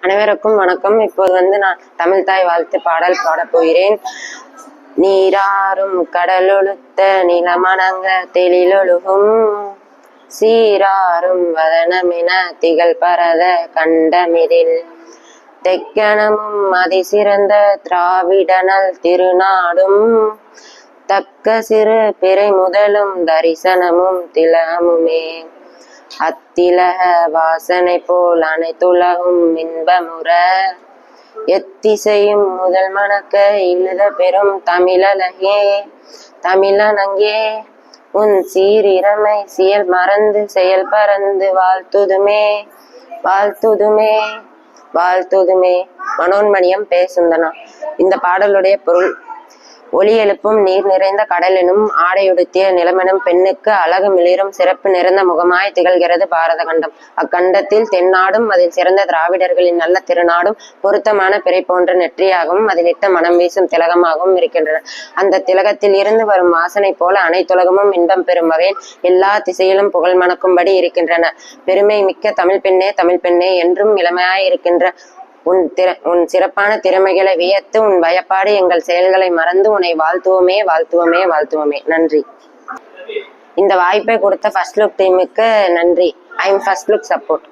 அனைவருக்கும் வணக்கம். இப்போது வந்து நான் தமிழ் தாய் வாழ்த்து பாடல் பாடப் போகிறேன். நீராறும் கடலொழுத்த நிலமணங்க தெளிலொழுகும். சீராறும் வதனமென திகழ் பரத கண்டமிதில் தெக்கணமும் அதிசிறந்த திராவிடனல் திருநாடும். தக்க சிறு பிறை முதலும் தரிசனமும் திலமுமே அத்திலக வாசனை போல் அனைத்துலகும் இன்பமுற. எத்திசையும் முதல் மணக்க இழுத பெரும் தமிழலகே தமிழனங்கே. உன் சீரிரமை செயல் மறந்து செயல் பறந்து வாழ்த்துதுமே வாழ்த்துதுமே வாழ்த்துதுமே. மனோன்மணியம் பேசுந்தனா. இந்த பாடலுடைய பொருள் ஒளி எழுப்பும் நீர் நிறைந்த கடலெனும் ஆடையுடுத்திய நிலமெனும் பெண்ணுக்கு அழகு மிளிரும் சிறப்பு நிறைந்த முகமாய் திகழ்கிறது பாரத கண்டம் அக்கண்டத்தில் தென்னாடும் அதில் சிறந்த திராவிடர்களின் நல்ல திருநாடும் பொருத்தமான பிறை போன்ற நெற்றியாகவும் அதில் இட்ட மனம் வீசும் திலகமாகவும் இருக்கின்றன. அந்த திலகத்தில் இருந்து வரும் வாசனை போல அனைத்துலகமும் இன்பம் பெறும் வகையில் எல்லா திசையிலும் புகழ் மணக்கும்படி இருக்கின்றன. பெருமை மிக்க தமிழ் பெண்ணே தமிழ் பெண்ணே என்றும் இளமையாய் இருக்கின்ற உன் திற உன் சிறப்பான திறமைகளை வியத்து உன் பயப்பாடு எங்கள் செயல்களை மறந்து உன்னை வாழ்த்துவோமே வாழ்த்துவோமே வாழ்த்துவோமே. நன்றி. இந்த வாய்ப்பை கொடுத்த ஃபர்ஸ்ட் லுக் டீமுக்கு நன்றி. I am first look support